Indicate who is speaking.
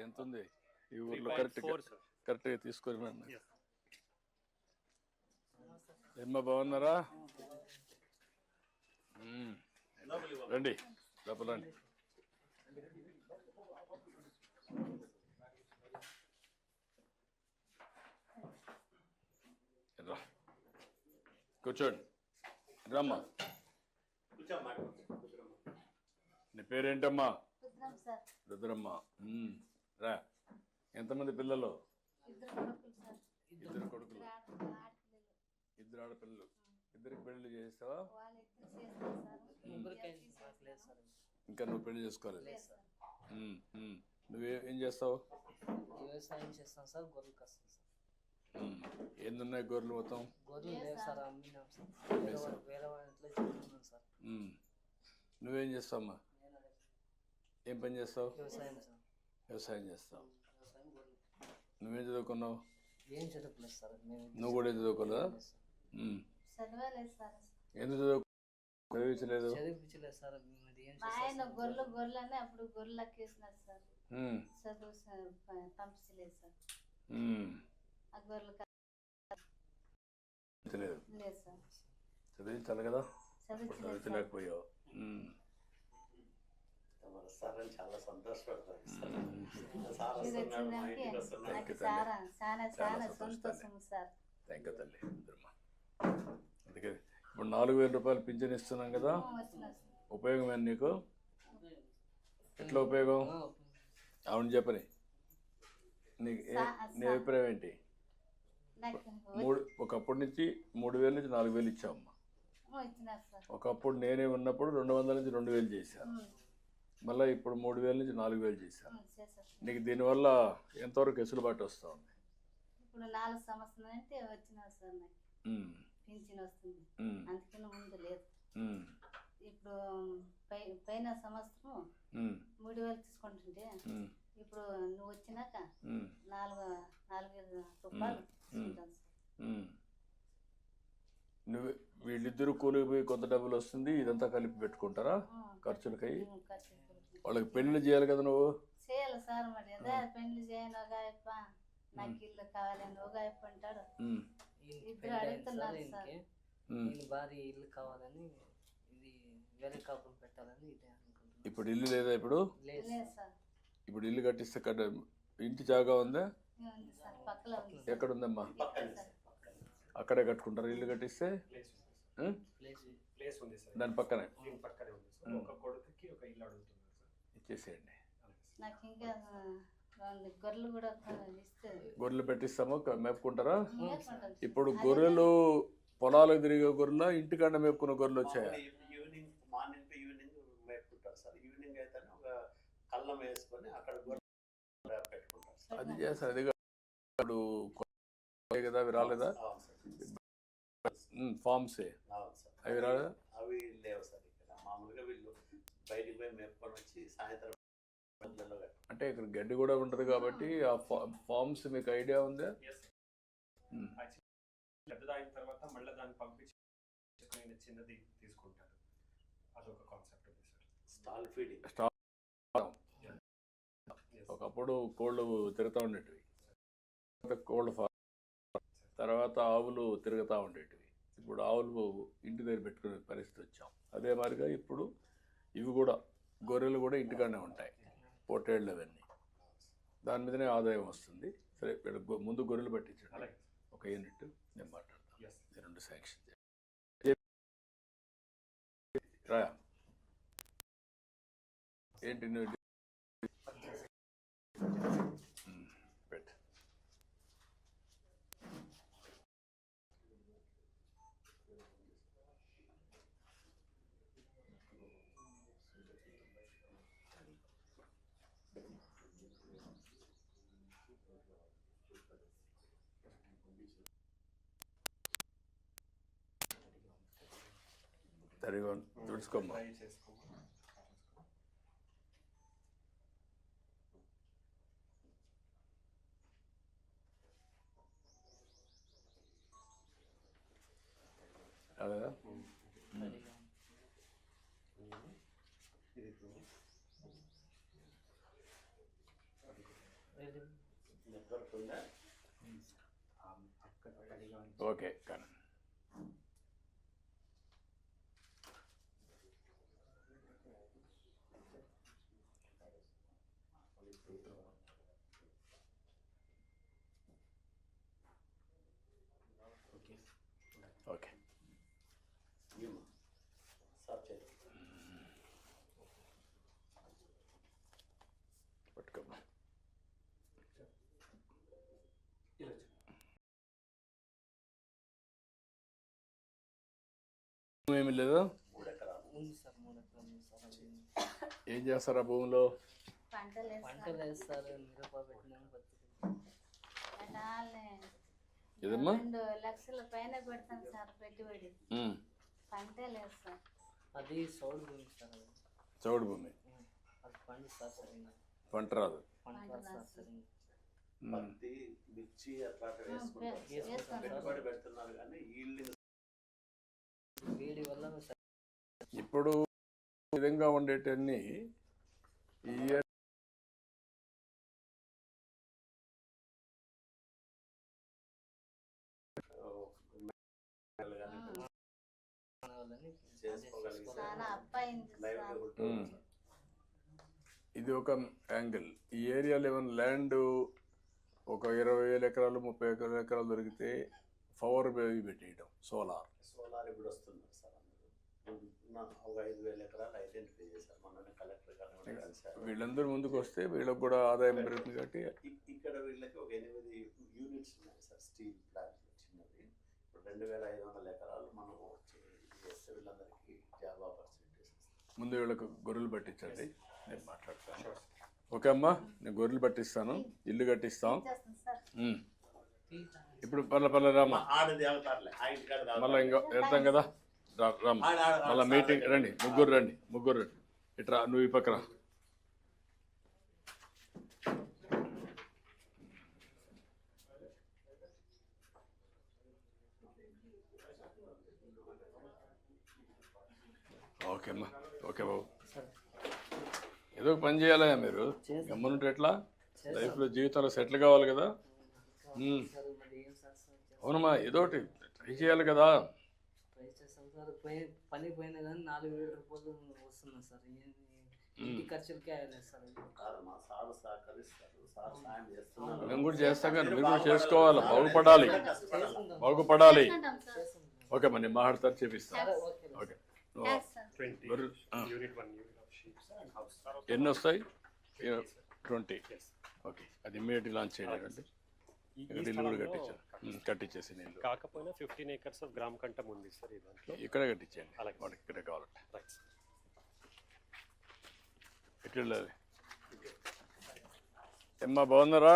Speaker 1: ఎంత ఉంది ఈ ఊర్లో కరెక్ట్ కరెక్ట్గా తీసుకొని ఏమ్మా బాగున్నారా. రండి లోపల రండి. రా. కూర్చోండి. రమ్మా. నీ పేరేంటమ్మా? రుద్రమ్మ. మ్మ్. రా. ఎంతమంది పిల్లలు?
Speaker 2: ఇద్దరు కొడుకులు
Speaker 1: ఇద్దరు
Speaker 2: ఆడపిల్లలు
Speaker 1: ఇద్దరు ఆడపిల్లలు. ఇద్దరికి పెళ్ళి చేస్తావా ఇంకా. నువ్వు పెళ్ళి చేసుకోలేదు? మ్మ్. నువ్వే ఏం చేస్తావు?
Speaker 3: వ్యవసాయం చేస్తాం సార్ గొర్రెలు కస్తాం సార్.
Speaker 1: గొర్రెలు మొత్తం?
Speaker 3: గొర్రెలు లేవు
Speaker 2: సార్.
Speaker 3: సార్. అమ్మినాం సార్. వేరే వాళ్ళ- ఇంట్లో సార్.
Speaker 1: నువ్వేం చేస్తావమ్మా? ఏం పని చేస్తావు?
Speaker 3: వ్యవసాయం సార్.
Speaker 1: వ్యవసాయం చేస్తావు
Speaker 3: గొర్రెలు
Speaker 1: నువ్వేం చదువుకున్నావు?
Speaker 3: ఏం చదువుకోలేదు సార్. మేము
Speaker 1: నువ్వు కూడా ఏం చదువుకోలేదా ఎందుకు చదువు? చదివించలేదు.
Speaker 3: చదివించలేదు సార్. చేస్తాం
Speaker 2: ఆయన? గొర్రెలు అప్పుడు గొర్రెలు ఎక్కేసినారు సార్. చదువు సార్. పంపించలేదు. ఆ గొర్రెలు
Speaker 1: చదివించాలి కదా? చదివించలేకపోయావు.
Speaker 4: సార్ చాలా సంతోషపడతాను సార్ వస్తున్నాడు మా ఇంటికి వస్తున్నాడు
Speaker 1: థ్యాంక్ యూ తల్లి. అందుకే ఇప్పుడు నాలుగు వేల రూపాయలు పింఛన్ ఇస్తున్నాం కదా.
Speaker 2: వచ్చినారు సార్
Speaker 1: ఉపయోగం ఏంటి నీకు? ఎట్లా ఉపయోగం? అవును చెప్పని. నీకు నీ అభిప్రాయం ఏంటి? మూడు ఒకప్పటి నుంచి మూడు వేల నుంచి నాలుగు వేలు ఇచ్చామమ్మా ఒకప్పుడు నేనే ఉన్నప్పుడు రెండు వందల నుంచి రెండు వేలు చేశాను మళ్ళీ ఇప్పుడు మూడు వేల నుంచి నాలుగు వేలు చేశాను. నీకు దీనివల్ల ఎంతవరకు వెసులుబాటు వస్తూ ఉంది
Speaker 2: ఇప్పుడు నాలుగు సంవత్సరాలు అంటే వచ్చినారు సార్ నాకు. పింఛన్ వస్తుంది. అందుకని ముందు లేదు. ఇప్పుడు పై పైన సంవత్సరం మూడు వేలు తీసుకుంటుంటే ఇప్పుడు నువ్వు వచ్చినాక నాలుగు నాలుగు వేల రూపాయలు తీసుకుంటాను సార్.
Speaker 1: ఉమ్. నువ్వు వీళ్ళిద్దరూ కూలికి పోయి కొంత డబ్బులు వస్తుంది ఇదంతా కలిపి పెట్టుకుంటారా? ఖర్చులకై. వాళ్ళకి పెళ్ళి చేయాలి కదా నువ్వు?
Speaker 2: చేయాలి సార్ మరి. అదే పెళ్ళి చేయను ఒక అయ్యప్ప నాకు ఇల్లు కావాలని ఒక అయ్యప్ప అంటాడు ఇద్దరు అడుగుతున్నారు
Speaker 3: సార్ భార్య ఇల్లు కావాలని ఇది వేరే కాపురం పెట్టాలని ఇదే అనుకుంటున్నాను.
Speaker 1: ఇప్పుడు ఇల్లు లేదా ఇప్పుడు?
Speaker 3: లేదు
Speaker 2: లేదు
Speaker 3: సార్.
Speaker 1: ఇప్పుడు ఇల్లు కట్టిస్తే కట్ట ఇంటి జాగా ఉందా?
Speaker 2: ఉంది సార్ ఉంది సార్.
Speaker 1: ఎక్కడ ఉందమ్మా?
Speaker 4: పక్కనే
Speaker 2: సార్.
Speaker 4: సార్. పక్కనే
Speaker 1: అక్కడే కట్టుకుంటారు ఇల్లు కట్టిస్తే?
Speaker 4: ప్లేస్ ఉంది?
Speaker 3: ప్లేస్
Speaker 4: ప్లేస్ ఉంది సార్.
Speaker 1: దాని పక్కనే.
Speaker 4: దీని పక్కనే ఉంది సార్. ఒక కొడుకుకి ఒక ఇల్లు సార్
Speaker 1: ఇచ్చేసేయండి.
Speaker 2: నాకు ఇంకా గొర్రెలు కూడా
Speaker 1: గొర్రెలు పెట్టిస్తామో మేపుకుంటారా. ఇప్పుడు గొర్రెలు పొలాలకు తిరిగే గొర్రెల ఇంటికాడ మేపుకున్న గొర్రెలు వచ్చాయా?
Speaker 4: ఈవినింగ్ మార్నింగ్ టు ఈవినింగ్ మేపుకుంటారు సార్. ఈవినింగ్ అయితే ఒక కళ్ళం వేసుకొని అక్కడ గొర్రె పెట్టుకుంటారు
Speaker 1: అది చేస్తారు అది కాదు. ఇప్పుడు కదా అవి రాలేదా?
Speaker 4: సార్.
Speaker 1: అవి రాలేదా?
Speaker 4: అవి లేవు సార్ ఇక్కడ. మామూలుగా వీళ్ళు బయటికి పోయి మేపుకొని వచ్చి సాయంత్రం
Speaker 1: అంటే ఇక్కడ గడ్డి కూడా ఉంటుంది కాబట్టి ఆ ఫా- ఫామ్స్ మీకు ఐడియా ఉందా? ఉమ్.
Speaker 5: పెద్దది అయిన తర్వాత మళ్ళీ దాన్ని పంపించి చిన్నది తీసుకుంటారు. అదొక కాన్సెప్ట్
Speaker 4: స్టాల్ ఫీడింగ్
Speaker 5: Yes.
Speaker 1: ఒకప్పుడు కోళ్ళు తిరుగుతూ ఉండేటివి. కోళ్ళ ఫార్మ్ తర్వాత ఆవులు తిరుగుతూ ఉండేటివి. ఇప్పుడు ఆవులు ఇంటి దగ్గర పెట్టుకునే పరిస్థితి వచ్చాం. అదే మాదిరిగా ఇప్పుడు ఇవి కూడా గొర్రెలు కూడా ఇంటికాడనే ఉంటాయి పొట్టేళ్ళు అవన్నీ. దాని మీదనే ఆదాయం వస్తుంది. సరే ముందు గొర్రెలు పట్టించండి. ఒక యూనిట్ నేను మాట్లాడతాను. రెండు శాంక్షన్. రా. ఏంటి నువ్వు? సరిగా తుడుచుకోమ్మా
Speaker 5: చేసుకోమా
Speaker 1: అలాగా
Speaker 3: ఉందా
Speaker 1: ఓకే ఏమి లేదా. ఏం చేస్తారు ఆ భూమిలో?
Speaker 3: వేస్తారు మిరప పెట్టినాం
Speaker 1: ఏదమ్మా?
Speaker 2: రెండు లక్షల పైన పెడతాం సార్ పెట్టుబడి.
Speaker 1: ఉమ్,
Speaker 2: పంటలు వేస్తాం
Speaker 3: అది సౌడ్ భూమి సార్
Speaker 1: చౌడు భూమి.
Speaker 3: అది సార్
Speaker 1: పంట రాదు.
Speaker 3: పంట
Speaker 2: పంట
Speaker 3: రాదు సార్
Speaker 2: రాదు.
Speaker 3: సరిగ్గా.
Speaker 1: ఉమ్,
Speaker 4: పత్తి మిర్చి అట్లాంటివి వేసుకుంటారు
Speaker 2: వేసుకుంటాం.
Speaker 4: పెట్టుబడి పెడుతున్నారు కానీ ఈల్డింగ్
Speaker 3: వేడి వల్ల సరి-
Speaker 1: ఇప్పుడు ఈ విధంగా ఉండేటన్ని ఈ ఇది ఒక యాంగిల్. ఈ ఏరియాలో ఏమైనా ల్యాండ్ ఒక ఇరవై వేల ఎకరాలు ముప్పై వేల ఎకరాలు దొరికితే పవర్ బేబీ పెట్టేయడం సోలార్.
Speaker 4: సోలార్ ఇప్పుడు వస్తున్నారు సార్ ఒక ఐదు వేల ఎకరాలు ఐడెంటిఫై చేశారు. మొన్ననే కలెక్టర్ గారు
Speaker 1: వీళ్ళందరూ ముందుకు వస్తే వీళ్ళకి కూడా ఆదాయం పెరుగుతుంది కాబట్టి
Speaker 4: ఇక్కడ వీళ్ళకి ఒక ఎనిమిది యూనిట్స్ ఉన్నాయి సార్ స్టీల్ ప్లాంట్ రెండు వేల ఐదు వందల ఎకరాలు మనం చే- ఇది చేస్తే వీళ్ళందరికీ జాబ్ ఆపర్చునిటీస్
Speaker 1: ముందు వీళ్ళకు గొర్రెలు పట్టించండి. నేను మాట్లాడతాను. ఓకే అమ్మా నేను గొర్రెలు పట్టిస్తాను. ఇల్లు కట్టిస్తాం. ఇప్పుడు
Speaker 4: ఆ ఇంటికాడ
Speaker 1: మళ్ళీ ఇంకో వెళ్తాం కదా? రా రామ్మా. మళ్ళీ మీటింగ్ రండి. ముగ్గురు రండి. ముగ్గురు రండి. ఇట్రా నువ్వు ఈ పక్కన ఓకే అమ్మా. ఓకే బాబు. ఏదో ఒక పని చేయాలా మీరు. గమ్మునుంటే ఎట్లా. లైఫ్లో జీవితంలో సెటిల్ కావాలి కదా. అవునమ్మా ఏదో ఒకటి ట్రై చేయాలి కదా.
Speaker 3: పని పోయినా కానీ నాలుగు వేల రూపాయలు వస్తున్నాయి సార్. ఇంటి ఖర్చులకే అయ్యలేదు సార్ ఇది.
Speaker 4: కాదమ్మా సార్ సహకరిస్తారు. సార్ సాయం చేస్తున్నారు.
Speaker 1: మేము కూడా చేస్తాం కానీ మీరు కూడా చేసుకోవాలి. బాగుపడాలి. బాగుపడాలి. ఓకే మరి నేను మాట్లాడతాను చేపిస్తాను
Speaker 3: సరే, ఓకే.
Speaker 1: ఎన్ని వస్తాయి? Twenty okay. అది ఇమ్మీడియట్లీ లాంచ్ చేయాలి అంటే. ఇక్కడ ఇల్లు కూడా కట్టించేసి నీళ్ళు
Speaker 5: కాకపోయినా ఫిఫ్టీన్ ఏకర్స్ ఆఫ్ గ్రామ్ కంటం ఉంది సార్
Speaker 1: ఇక్కడే కట్టించండి
Speaker 5: అలాగే.
Speaker 1: ఇక్కడే కావాలంటే
Speaker 5: రైట్
Speaker 1: ఇట్లా వెళ్ళాలి ఏమ్మా బాగున్నారా?